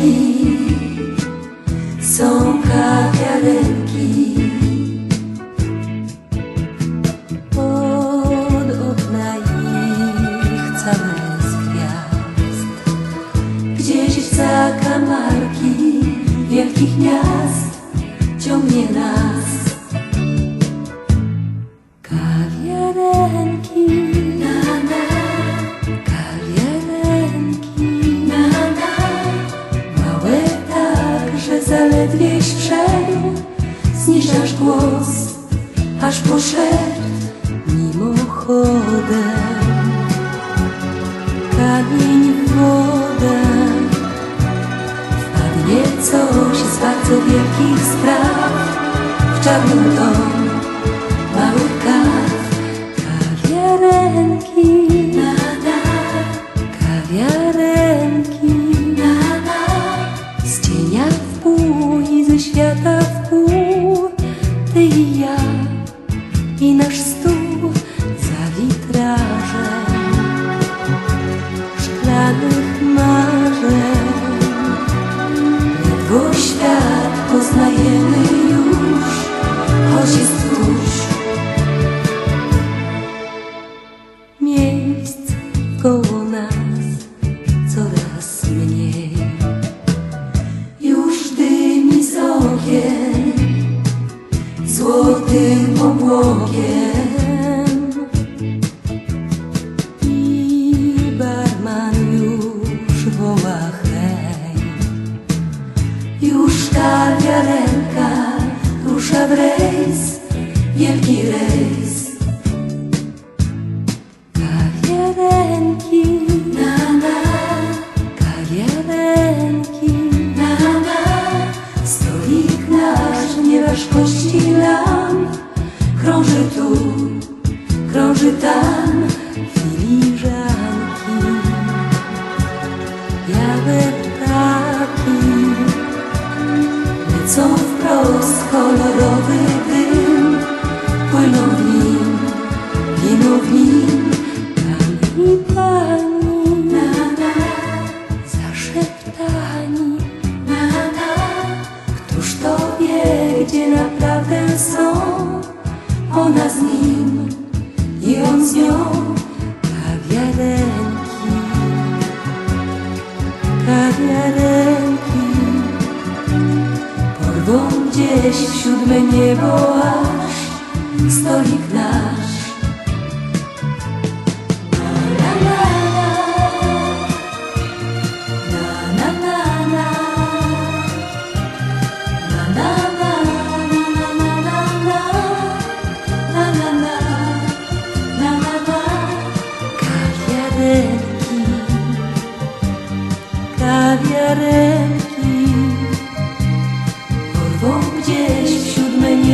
qui, sans cap et zaledwieś wszedł, zniżasz głos, aż poszedł mimochodem. Kamień w wodę, wpadnie coś z bardzo wielkich spraw, w czarnym tom małych kaw, kawiarenki. Ty i ja i nasz stół za witrażem. Szklanych Już kawiarenka rusza w rejs Wielki rejs. Kawiarenki. Na na. Kawiarenki. Na na. Stolik nasz nie ważkości lamp Krąży tu, krąży tam lecą wprost kolorowy dym. Płyną w nim, giną w nim Pan i pani na, na, zaszeptani. Na, na Któż to wie, gdzie naprawdę są? Ona z nim i on z nią Kawiarenki, kawiarenki gdzieś w siódme niebo aż stolik nasz. Kawiarenki, kawiarenki